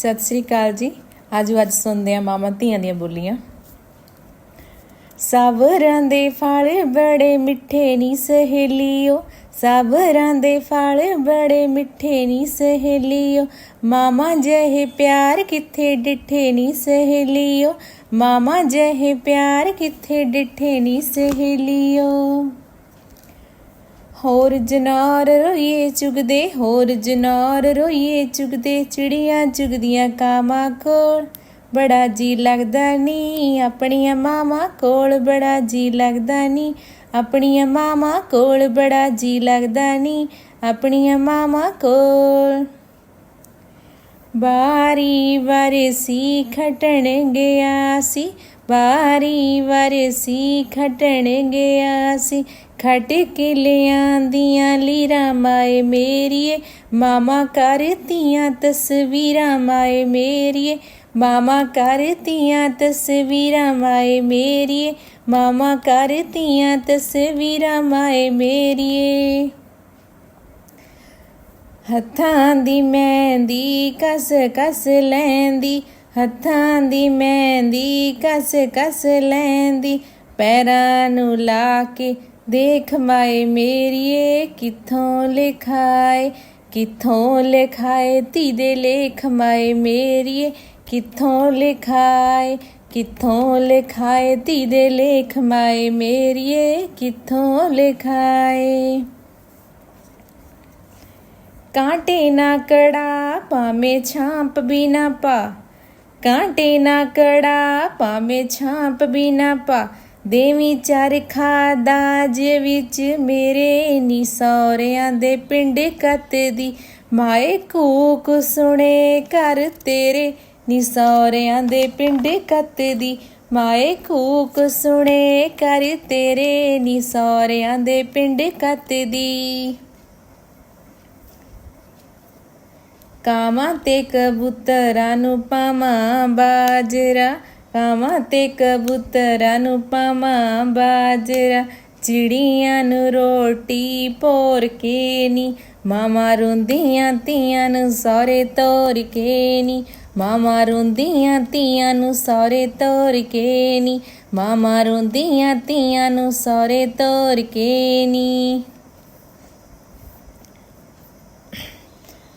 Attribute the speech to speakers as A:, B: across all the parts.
A: ਸਤਿ ਸ੍ਰੀ ਅਕਾਲ ਜੀ। ਆਜੋ ਅੱਜ ਸੁਣਦੇ ਆ ਮਾਮਾ ਧੀਆਂ ਦੀਆਂ ਬੋਲੀਆਂ। ਸਾਵਰਾਂ ਦੇ ਫਲ ਬੜੇ ਮਿੱਠੇ ਨੀ ਸਹੇਲੀਓ। ਸਾਵਰਾਂ ਦੇ ਫਲ ਬੜੇ ਮਿੱਠੇ ਨੀ ਸਹੇਲੀਓ। ਮਾਮਾ ਜਹੇ ਪਿਆਰ ਕਿੱਥੇ ਡਿੱਠੇ ਨੀ ਸਹੇਲੀਓ। ਮਾਮਾ ਜਹੇ ਪਿਆਰ ਕਿੱਥੇ ਡਿੱਠੇ ਨੀ ਸਹੇਲੀਓ। ਹੋਰ ਜਨਾਰ ਰੋਈਏ ਚੁਗਦੇ, ਹੋਰ ਜਨਾਰ ਰੋਈਏ ਚੁਗਦੇ, ਚਿੜੀਆਂ ਚੁਗਦੀਆਂ ਕਾਮਾ ਕੋਲ। ਬੜਾ ਜੀ ਲੱਗਦਾ ਨੀ ਆਪਣੀਆਂ ਮਾਮਾ ਕੋਲ, ਬੜਾ ਜੀ ਲੱਗਦਾ ਨੀ ਆਪਣੀਆਂ ਮਾਮਾ ਕੋਲ, ਬੜਾ ਜੀ ਲੱਗਦਾ ਨੀ ਆਪਣੀਆਂ ਮਾਮਾ ਕੋਲ। ਬਾਰੀ ਵਰਸੀ ਖਟਣ ਗਿਆ ਸੀ ਬਾਰੀ ਵਰਸੀ ਖਟਣ ਗਿਆ ਸੀ, ਖਟ ਕੇ ਲਿਆਂਦੀਆਂ ਲੀਰਾਂ ਮਾਏ ਮੇਰੀਏ, ਮਾਮਾ ਕਰਤੀਆਂ ਤਸਵੀਰਾਂ ਮਾਏ ਮੇਰੀਏ, ਮਾਮਾ ਕਰਤੀਆਂ ਤਸਵੀਰਾਂ ਮਾਏ ਮੇਰੀਏ, ਮਾਮਾ ਕਰਤੀਆਂ ਤਸਵੀਰਾਂ ਮਾਏ ਮੇਰੀਏ। ਹੱਥਾਂ ਦੀ ਮਹਿੰਦੀ ਕਸ ਕਸ ਲੈਂਦੀ ਹੱਥਾਂ ਦੀ ਮਹਿੰਦੀ ਕਸ ਕਸ ਲੈਂਦੀ, ਪੈਰਾਂ ਨੂੰ ਲਾ ਕੇ ਦੇਖ ਮਾਏ ਮੇਰੀਏ, ਕਿੱਥੋਂ ਲਿਖਾਏ ਕਿੱਥੋਂ ਲਿਖਾਏ ਧੀ ਦੇ ਲੇਖ ਮਾਏ ਮੇਰੀਏ, ਕਿੱਥੋਂ ਲਿਖਾਏ ਕਿੱਥੋਂ ਲਿਖਾਏ ਧੀ ਦੇ ਲੇਖ ਮਾਏ ਮੇਰੀਏ, ਕਿੱਥੋਂ ਲਿਖਾਏ। ਕਾਂਟੇ ਨਾ ਕੜਾ, ਭਾਵੇਂ ਛਾਂਪ ਵੀ ਨਾ ਪਾ ਕਾਂਟੇ ਨਾ ਕੜਾ ਭਾਵੇਂ ਛਾਂਪ ਵੀ ਨਾ ਪਾ, ਦੇਵੀ ਚਰਖਾ ਦਾਜ ਵਿੱਚ ਮੇਰੇ ਨੀ ਸੌਰਿਆਂ ਦੇ ਪਿੰਡ ਕੱਤ ਦੀ। ਮਾਏ ਕੂਕ ਸੁਣੇ ਘਰ ਤੇਰੇ ਨੀ ਸੌਰਿਆਂ ਦੇ ਪਿੰਡ ਕੱਤ ਦੀ। ਮਾਏ ਕੂਕ ਸੁਣੇ ਘਰ ਤੇਰੇ ਨੀ ਸੌਰਿਆਂ ਦੇ ਪਿੰਡ ਕੱਤ ਦੀ। ਕਾਵਾਂ ਤੇ ਕਬੂਤਰਾਂ ਨੂੰ ਪਾਵਾਂ ਬਾਜਰਾ, ਕਾਵਾਂ ਤੇ ਕਬੂਤਰਾਂ ਨੂੰ ਪਾਵਾਂ ਬਾਜਰਾ, ਚਿੜੀਆਂ ਨੂੰ ਰੋਟੀ ਪੋਰ ਕੇ ਨੀ ਮਾਮਾ ਰੋਂਦੀਆਂ ਧੀਆਂ ਨੂੰ ਸਹੁਰੇ ਤੋਰ ਕੇ ਨੀ ਮਾਮਾ ਰੋਂਦੀਆਂ ਧੀਆਂ ਨੂੰ ਸਹੁਰੇ ਤੋਰ ਕੇ ਨੀ ਮਾਮਾ ਰੋਂਦੀਆਂ ਧੀਆਂ ਨੂੰ ਸਹੁਰੇ ਤੋਰ ਕੇ ਨੀ।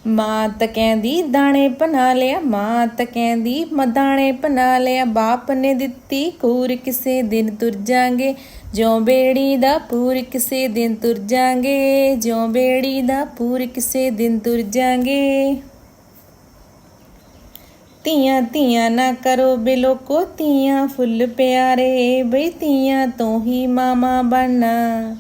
A: ਮਾਤ ਕਹਿੰਦੀ, ਦਾਣੇ ਪਨਾ ਲਿਆ, ਮਾਤ ਕਹਿੰਦੀ, ਮਦਾਣੇ ਪਨਾ ਲਿਆ, ਬਾਪ ਨੇ ਦਿੱਤੀ ਕੂਰ ਕਿਸੇ ਦਿਨ ਤੁਰ ਜਾਾਂਗੇ ਜਿਉਂ ਬੇੜੀ ਦਾ ਪੂਰ ਕਿਸੇ ਦਿਨ ਤੁਰ ਜਾਾਂਗੇ ਜਿਉਂ ਬੇੜੀ ਦਾ ਪੂਰ ਕਿਸੇ ਦਿਨ ਤੁਰ ਜਾਾਂਗੇ ਧੀਆਂ ਧੀਆਂ ਨਾ ਕਰੋ ਬਿਲੋਕੋ, ਧੀਆਂ ਫੁੱਲ ਪਿਆਰੇ, ਬਈ ਧੀਆਂ ਤੋਂ ਹੀ ਮਾਮਾ ਬਣਨਾ।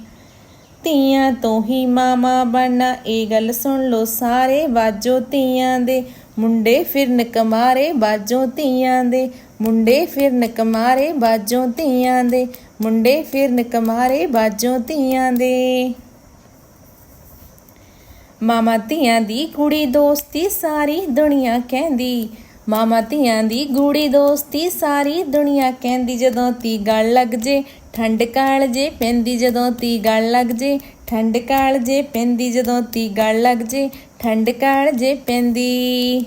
A: ਧੀਆਂ ਤੋਂ ਹੀ ਮਾਮਾ ਬਣਨਾ, ਇਹ ਗੱਲ ਸੁਣ ਲੋ ਸਾਰੇ ਬਾਜੋ ਧੀਆਂ ਦੇ। ਮੁੰਡੇ ਫਿਰਨ ਕਮਾਰੇ ਬਾਜੋ ਧੀਆਂ ਦੇ। ਮੁੰਡੇ ਫਿਰਨ ਕਮਾਰੇ ਬਾਜੋ ਧੀਆਂ ਦੇ। ਮੁੰਡੇ ਫਿਰਨ ਕਮਾਰੇ ਬਾਜੋ ਧੀਆਂ ਦੇ। ਮਾਮਾ ਧੀਆਂ ਦੀ ਕੁੜੀ ਦੋਸਤੀ ਸਾਰੀ ਦੁਨੀਆ ਕਹਿੰਦੀ। ਮਾਮਾ ਧੀਆਂ ਦੀ ਗੂੜੀ ਦੋਸਤੀ ਸਾਰੀ ਦੁਨੀਆ ਕਹਿੰਦੀ, ਜਦੋਂ ਤੀ ਗੱਲ ਲੱਗ ਜੇ ਠੰਡ ਕਾਲ ਜੇ ਪੈਂਦੀ ਜਦੋਂ ਤੀ ਗਲ ਲੱਗ ਜੇ, ਠੰਡ ਕਾਲ ਜੇ ਪੈਂਦੀ ਜਦੋਂ ਤੀ ਗਲ ਲੱਗ ਜੇ, ਠੰਡ ਕਾਲ ਜੇ ਪੈਂਦੀ।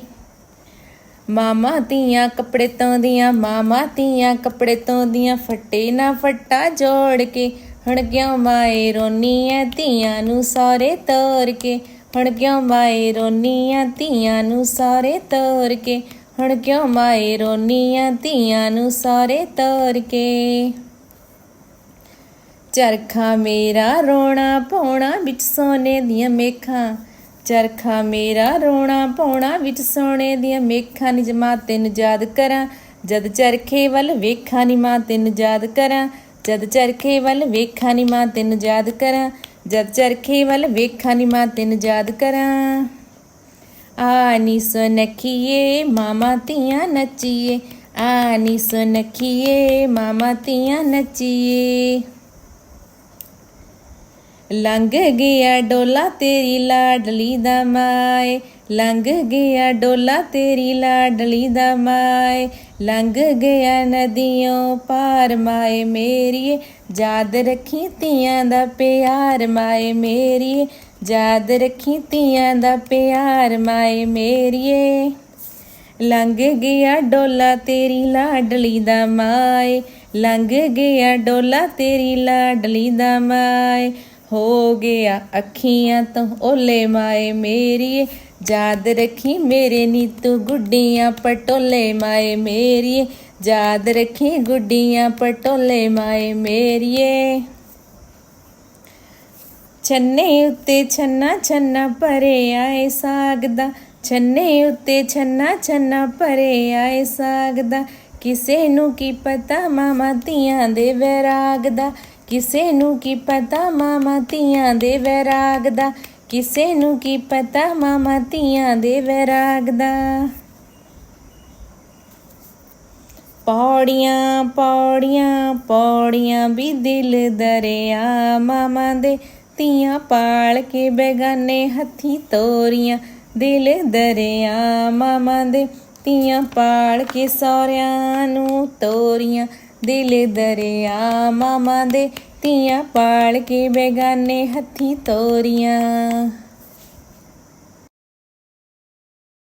A: ਮਾਮਾ ਧੀਆਂ ਕੱਪੜੇ ਤੋਂ ਦੀਆਂ ਮਾਮਾ ਧੀਆਂ ਕੱਪੜੇ ਤੋਂ ਦੀਆਂ ਫੱਟੇ ਨਾ ਫੱਟਾ ਜੋੜ ਕੇ। ਹੁਣ ਕਿਉਂ ਮਾਏ ਰੋਨੀ ਐ ਧੀਆਂ ਨੂੰ ਸਾਰੇ ਤੋਰ ਕੇ? ਹੁਣ ਕਿਉਂ ਮਾਏ ਰੋਨੀ ਐ ਧੀਆਂ ਨੂੰ ਸਾਰੇ ਤੋਰ ਕੇ? ਹੁਣ ਕਿਉਂ ਮਾਏ ਰੋਨੀ ਐ ਧੀਆਂ ਨੂੰ ਸਾਰੇ ਤੋਰ ਕੇ? ਚਰਖਾ ਮੇਰਾ ਰੋਣਾ ਪਾਉਣਾ ਵਿੱਚ ਸੋਨੇ ਦੀਆਂ ਮੇਖਾਂ। ਚਰਖਾ ਮੇਰਾ ਰੋਣਾ ਪਾਉਣਾ ਵਿੱਚ ਸੋਨੇ ਦੀਆਂ ਮੇਖਾਂ ਨੀ ਮਾਂ ਤੈਨੂੰ ਯਾਦ ਕਰਾਂ। ਜਦ ਚਰਖੇ ਵੱਲ ਵੇਖਾਂ ਨੀ ਮਾਂ ਤੈਨੂੰ ਯਾਦ ਕਰਾਂ। ਜਦ ਚਰਖੇ ਵੱਲ ਵੇਖਾਂ ਨੀ ਮਾਂ ਤੈਨੂੰ ਯਾਦ ਕਰਾਂ। ਜਦ ਚਰਖੇ ਵੱਲ ਵੇਖਾਂ ਨੀ ਮਾਂ ਤੈਨੂੰ ਯਾਦ ਕਰਾਂ। ਆ ਨੀ ਸੁਨਖੀਏ ਮਾਮਾ ਧੀਆਂ ਨੱਚੀਏ। ਆ ਨੀ ਸੁਨਖੀਏ ਮਾਮਾ ਧੀਆਂ ਨੱਚੀਏ। ਲੰਘ ਗਿਆ ਡੋਲਾ ਤੇਰੀ ਲਾਡਲੀ ਦਾ ਮਾਏ, ਲੰਘ ਗਿਆ ਡੋਲਾ ਤੇਰੀ ਲਾਡਲੀ ਦਾ ਮਾਏ, ਲੰਘ ਗਿਆ ਨਦੀਆਂ ਪਾਰ ਮਾਏ ਮੇਰੀਏ, ਯਾਦ ਰੱਖੀ ਧੀਆਂ ਦਾ ਪਿਆਰ ਮਾਏ ਮੇਰੀਏ, ਯਾਦ ਰੱਖੀ ਧੀਆਂ ਦਾ ਪਿਆਰ ਮਾਏ ਮੇਰੀਏ। ਲੰਘ ਗਿਆ ਡੋਲਾ ਤੇਰੀ ਲਾਡਲੀ ਦਾ ਮਾਏ, ਲੰਘ ਗਿਆ ਡੋਲਾ ਤੇਰੀ ਲਾਡਲੀ ਦਾ ਮਾਏ ਹੋ ਗਿਆ ਅੱਖੀਆਂ ਤੋਂ ਓਲੇ ਮਾਏ ਮੇਰੀਏ, ਯਾਦ ਰੱਖੀ ਮੇਰੇ ਨੀ ਤੂੰ ਗੁੱਡੀਆਂ ਪਟੋਲੇ ਮਾਏ ਮੇਰੀਏ, ਯਾਦ ਰੱਖੀ ਗੁੱਡੀਆਂ ਪਟੋਲੇ ਮਾਏ ਮੇਰੀਏ। ਛੰਨੇ ਉੱਤੇ ਛੰਨਾ ਛੰਨਾ ਭਰੇ ਆਏ ਸਾਗ ਦਾ, ਛੰਨੇ ਉੱਤੇ ਛੰਨਾ ਛੰਨਾ ਭਰੇ ਆਏ ਸਾਗ ਦਾ, ਕਿਸੇ ਨੂੰ ਕੀ ਪਤਾ ਮਾਮਾ ਧੀਆਂ ਦੇ ਵੈਰਾਗ ਦਾ ਕਿਸੇ ਨੂੰ ਕੀ ਪਤਾ ਮਾਮਾ ਧੀਆਂ ਦੇ ਵੈਰਾਗ ਦਾ, ਕਿਸੇ ਨੂੰ ਕੀ ਪਤਾ ਮਾਮਾ ਧੀਆਂ ਦੇ ਵੈਰਾਗ ਦਾ। ਪੌੜੀਆਂ ਪੌੜੀਆਂ ਪੌੜੀਆਂ ਵੀ ਦਿਲ ਦਰਿਆ, ਮਾਮਾ ਦੇ ਧੀਆਂ ਪਾਲ ਕੇ ਬੇਗਾਨੇ ਹੱਥੀ ਤੋਰੀਆਂ, ਦਿਲ ਦਰਿਆ, ਮਾਮਾ ਦੇ ਧੀਆਂ ਪਾਲ ਕੇ ਸੌਰਿਆਂ ਨੂੰ ਤੋਰੀਆਂ ਦਿਲ ਦਰਿਆ ਮਾਮਾ ਦੇ ਧੀਆਂ ਪਾਲ ਕੇ ਬੇਗਾਨੇ ਹੱਥੀ ਤੋਰੀਆਂ।